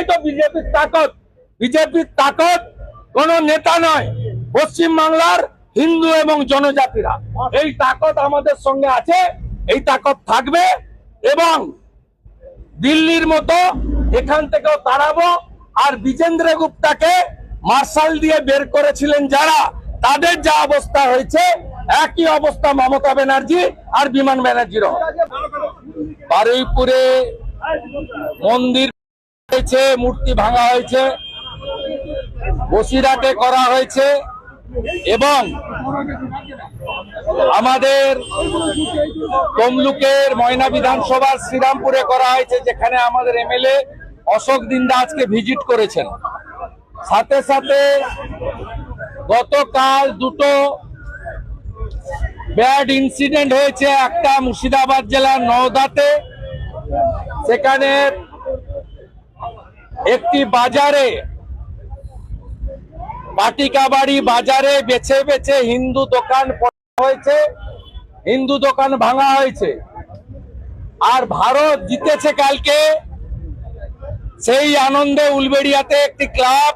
এটাই তো বিজেপির তাকত। বিজেপির তাকত কোন নেতা নয় পশ্চিম বাংলার হিন্দু এবং জনজাতিরা। এই তাকত আমাদের সঙ্গে আছে, এই তাকত থাকবে এবং দিল্লির মতো এখান থেকেও তাড়াবো। আর বিজেন্দ্র গুপ্তাকে মার্শাল দিয়ে বের করেছিলেন যারা, তাদের যা অবস্থা হয়েছে, একই অবস্থা মমতা ব্যানার্জি আর বিমান ব্যানার্জিরও। বারুইপুরে মন্দির হয়েছে, মূর্তি ভাঙা হয়েছে বসিরাটে করা হয়েছে এবং আমাদের তমলুকের ময়না বিধানসভার শ্রীরামপুরে করা হয়েছে, যেখানে আমাদের এমএলএ অশোক দিন্দা আজকে ভিজিট করেছেন। সাথে সাথে গতকাল দুটো ব্যাড ইনসিডেন্ট হয়েছে, একটা মুর্শিদাবাদ জেলার নওদাতে, সেখানে একটি বাজারে পাটিকাবাড়ি বাজারে বেছে বেছে হিন্দু দোকান হয়েছে, হিন্দু দোকান ভাঙা হয়েছে। আর ভারত জিতেছে কালকে সেই আনন্দে উলবেড়িয়াতে একটি ক্লাব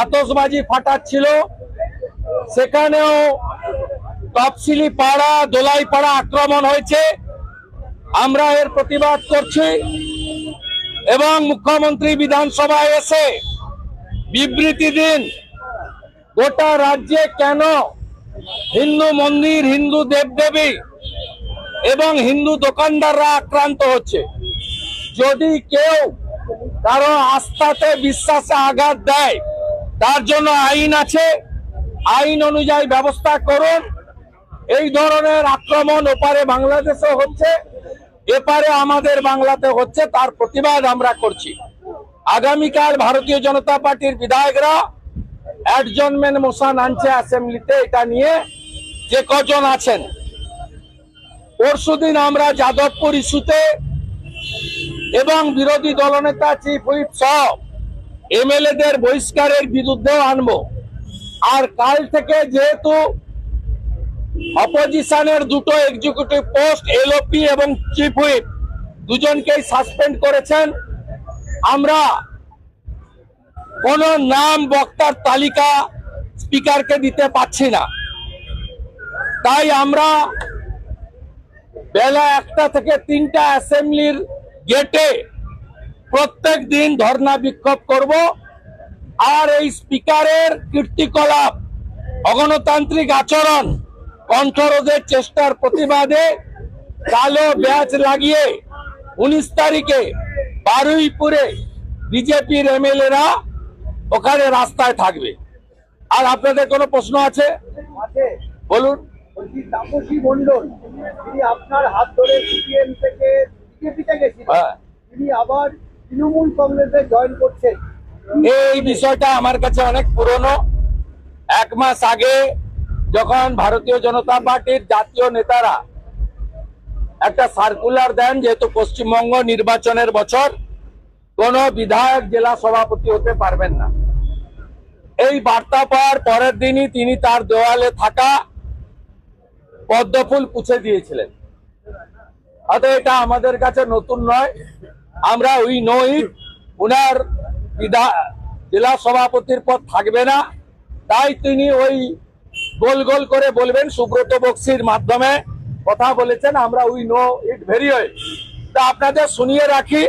আতসবাজি ফাটাচ্ছিল। সেখানেও তফসিলি পাড়া দোলাই পাড়া আক্রমণ হয়েছে। আমরা এর প্রতিবাদ করছি। এবং মুখ্যমন্ত্রী বিধানসভায় এসে বিবৃতি দিন, গোটা রাজ্যে কেন হিন্দু মন্দির, হিন্দু দেবদেবী এবং হিন্দু দোকানদাররা আক্রান্ত হচ্ছে? যদি কেউ কারও আস্থাতে বিশ্বাসে আঘাত দেয়, তার জন্য আইন আছে। আইন অনুযায়ী ব্যবস্থা করুন। এই ধরনের আক্রমণ ওপারে বাংলাদেশে হচ্ছে। এপারে আমাদের বাংলাতে হচ্ছে, তার প্রতিবাদ আমরা করছি। আগামীকাল ভারতীয় জনতা পার্টির বিধায়করা অ্যাডজনমেন্ট মোশন আনছে অ্যাসেম্বলিতে, এটা নিয়ে যে কজন আছেন। পরশুদিন আমরা যাদবপুর ইস্যুতে এবং বিরোধী দলনেতা চিফ হুইপ সহ এমএলএদের বহিষ্কারের বিরুদ্ধেও আনব। আর কাল থেকে যেহেতু অপোজিশনের দুটো এক্সিকিউটিভ পোস্ট এলওপি এবং চিফ হুইপ দুজনকেই সাসপেন্ড করেছেন। আমরা কোন নাম বক্তার তালিকা স্পিকারকে দিতে পাচ্ছি না। তাই আমরা বেলা একটা থেকে তিনটা অ্যাসেম্বলির গেটে প্রত্যেক দিন ধর্ণা বিক্ষোভ করব আর এই স্পিকারের কীর্তিকলাপ, অগণতান্ত্রিক আচরণ কণ্ঠরোধের চেষ্টার প্রতিবাদে কালো ব্যাচ লাগিয়ে উনিশ তারিখে বারুইপুরে বিজেপির এমএলএরা ওখানে রাস্তায় থাকবে। আর আপনাদের কোনো প্রশ্ন আছে? বলুন। তাপসী মন্ডল তিনি আপনার হাত ধরে সিপিএম থেকে বিজেপিতে গেছিলেন হ্যাঁ। তিনি আবার তৃণমূল কংগ্রেসে জয়েন করছেন। এই বিষয়টা আমার কাছে অনেক পুরনো। এক মাস আগে যখন ভারতীয় জনতা পার্টির জাতীয় নেতারা একটা সার্কুলার দেন, যেহেতু পশ্চিমবঙ্গ নির্বাচনের বছর, কোন বিধায়ক জেলা সভাপতি হতে পারবেন না। এই বার্তা পাওয়ার পরের দিনই তিনি তার দেওয়ালে থাকা পদ্মফুল পুছে দিয়েছিলেন। অতএব এটা আমাদের কাছে নতুন নয়। আমরা ওই নো ইট উনার বিধা, জেলা সভাপতির পদ থাকবে না। তাই তিনি ওই গোল গোল করে বলবেন সুব্রত বক্সির মাধ্যমে। কথা বলেছেন, আমরা we know it very well. তা আপনাদের শুনিয়ে রাখি,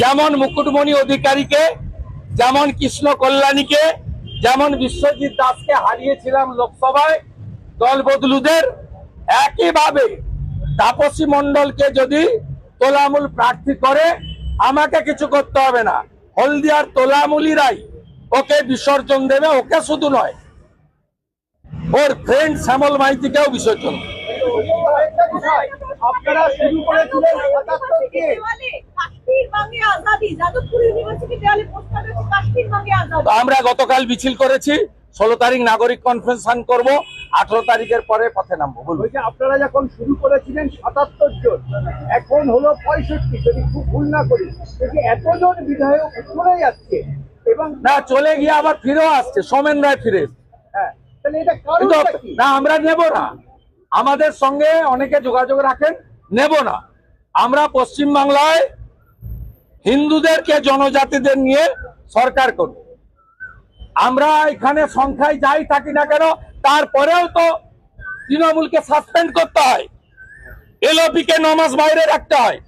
যেমন মুকুটমণি অধিকারীকে, যেমন কৃষ্ণ কল্যাণীকে, যেমন বিশ্বজিৎ দাসকে হারিয়েছিলাম লোকসভায় দল বদলুদের একইভাবে তাপসী মন্ডলকে যদি তোলামূল প্রার্থী করে, আমাকে কিছু করতে হবে না। হলদিয়ার তোলামুলিরাই ওকে বিসর্জন দেবে, ওকে শুধু নয় ওর ফ্রেন্ড শ্যামল মাইতিকেও বিসর্জন আমরা গতকাল মিছিল করেছি ষোলো তারিখ নাগরিক কনফারেন্স করব আঠারো তারিখের পরে পথে নামবো বলুন। যে আপনারা যখন শুরু করেছিলেন সাতাত্তর জন এখন হলো পঁয়ষট্টি যদি খুব ভুল না করি এতজন বিধায়ক চলে যাচ্ছে এবং না চলে গিয়ে আবার ফিরেও আসছে সোমেন রায় ফিরে না আমরা নেব না। আমাদের সঙ্গে অনেকে যোগাযোগ রাখেন নেব না। আমরা পশ্চিম বাংলায় হিন্দুদেরকে জনজাতিদের নিয়ে সরকার করবে। আমরা এখানে সংখ্যায় যাই থাকি না কেন তারপরেও তো তৃণমূলকে সাসপেন্ড করতে হয়। এলওপি কে নমাস বাইরে রাখতে হয়।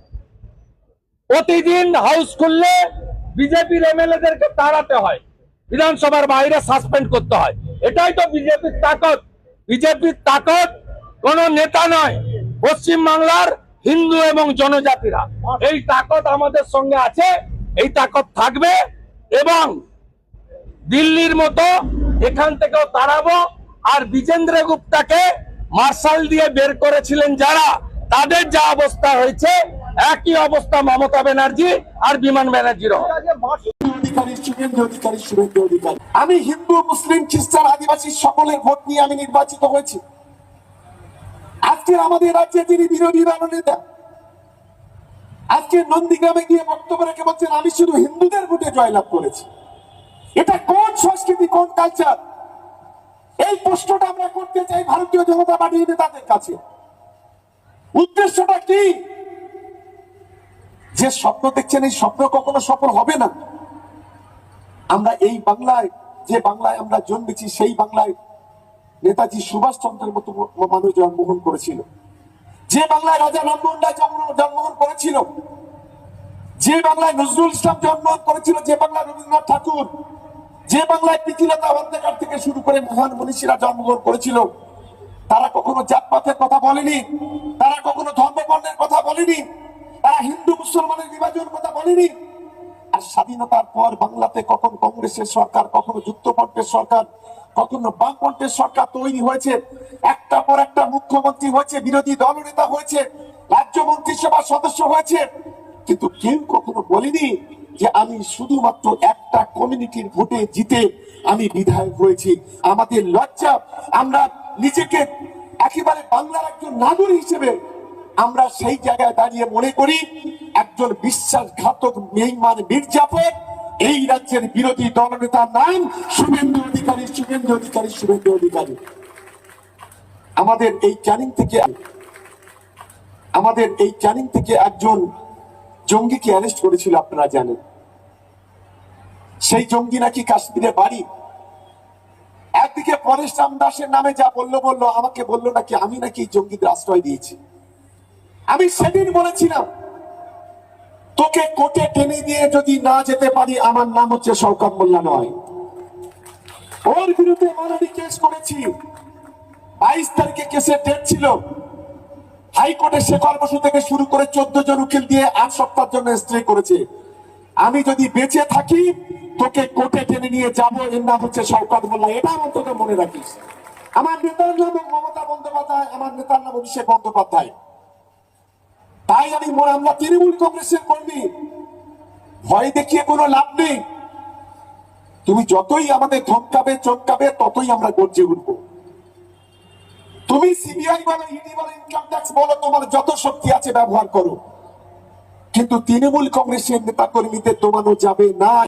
প্রতিদিন হাউস খুললে বিজেপির এমএলএদেরকে তাড়াতে হয়। বিধানসভার বাইরে সাসপেন্ড করতে হয়। এটাই তো বিজেপির তাকত। বিজেপির তাকত কোন নেতা নয় পশ্চিম বাংলার হিন্দু এবং জনজাতিরা। এই তাকত আমাদের সঙ্গে আছে, এই তাকত থাকবে এবং দিল্লির মতো এখান থেকেও তাড়াবো আর বিজেন্দ্র গুপ্তাকে মার্শাল দিয়ে বের করেছিলেন যারা, তাদের যা অবস্থা হয়েছে একই অবস্থা মমতা ব্যানার্জি আর বিমান অধিকারী আমি হিন্দু, মুসলিম, খ্রিস্টান, আদিবাসী সকলের ভোট নিয়ে আমি নির্বাচিত হয়েছি। আজকে আমাদের রাজ্যে তিনি বিরোধী আজকে নন্দীগ্রামে গিয়ে বক্তব্য রেখে বলছেন, আমি শুধু হিন্দুদের ভোটে জয়লাভ করেছি। এটা কোন সংস্কৃতি, কোন কালচার এই প্রশ্নটা আমরা করতে চাই ভারতীয় জনতা পার্টির নেতাদের কাছে। উদ্দেশ্যটা কি? যে স্বপ্ন দেখছেন, এই স্বপ্ন কখনো সফল হবে না। আমরা এই বাংলায়, যে বাংলায় আমরা জন্মেছি, সেই বাংলায় নেতাজি সুভাষ চন্দ্রের মতো মানুষ জন্মগ্রহণ করেছিল। যে বাংলায় রাজা রামমোহন রায় জন্মগ্রহণ করেছিল, যে বাংলায় নজরুল ইসলাম জন্মগ্রহণ করেছিল, যে বাংলায় রবীন্দ্রনাথ ঠাকুর, যে বাংলায় প্রীতিলতা হত্যাকার থেকে শুরু করে মহান মনীষীরা জন্মগ্রহণ করেছিল, তারা কখনো জাতপাতের কথা বলেনি, তারা কখনো ধর্ম বর্ণের কথা বলেনি হিন্দু মুসলমানের বিভাজন কথা বলিনি। আর স্বাধীনতার পর বাংলাতে কখন কংগ্রেসের সরকার, কখনো যুক্তফ্রন্টের সরকার, কখনো বামফ্রন্টের সরকার তৈরি হয়েছে, একটা পর একটা মুখ্যমন্ত্রী হয়েছে, বিরোধী দলনেতা হয়েছে, রাজ্য মন্ত্রিসভার সদস্য হয়েছে। কিন্তু কেউ কখনো বলেনি যে আমি শুধুমাত্র একটা কমিউনিটির ভোটে জিতে আমি বিধায়ক হয়েছি। আমাদের লজ্জা, আমরা নিজেকে একেবারে বাংলার একজন নাগরিক হিসেবে আমরা সেই জায়গায় দাঁড়িয়ে মনে করি, একজন বিশ্বাসঘাতক মেইমান মির্জাফর এই রাজ্যের বিরোধী দলনেতার নাম শুভেন্দু অধিকারী শুভেন্দু অধিকারী শুভেন্দু অধিকারী। আমাদের এই ক্যানিং থেকে আমাদের এই ক্যানিং থেকে একজন জঙ্গিকে অ্যারেস্ট করেছিল, আপনারা জানেন। সেই জঙ্গি নাকি কাশ্মীরে বাড়ি। একদিকে পরেশ রাম দাসের নামে যা বলল বলল, আমাকে বলল নাকি আমি নাকি জঙ্গিদের আশ্রয় দিয়েছি। আমি সেদিন বলেছিলাম, তোকে কোর্টে টেনে দিয়ে যদি না যেতে পারি, আমার নাম হচ্ছে শওকত মোল্লা নয়। ওর বিরুদ্ধে মানহানি কেস করেছি। বাইশ তারিখে কেসের ডেট ছিল। হাইকোর্টে শেখর বসু থেকে শুরু করে চোদ্দ জন উকিল দিয়ে আট সপ্তাহের জন্য স্টে করেছে। আমি যদি বেঁচে থাকি, তোকে কোর্টে টেনে নিয়ে যাব, এর নাম হচ্ছে শওকত মোল্লা। এটা অন্তত মনে রাখিস। আমার নেতার নাম মমতা বন্দ্যোপাধ্যায়, আমার নেতার নাম অভিষেক বন্দ্যোপাধ্যায়। তাই আমি মনে আমরা তৃণমূল কংগ্রেসের কর্মী। ভয় দেখিয়ে কোনো লাভ নেই। তুমি যতই আমাদের ধমকাবে চমকাবে, ততই আমরা গর্জে উঠব। তুমি সিবিআই বলো ইডি বলো ইনকাম ট্যাক্স বলো, তোমার যত শক্তি আছে ব্যবহার করো। কিন্তু তৃণমূল কংগ্রেসের নেতা কর্মীদের দমানো যাবে না।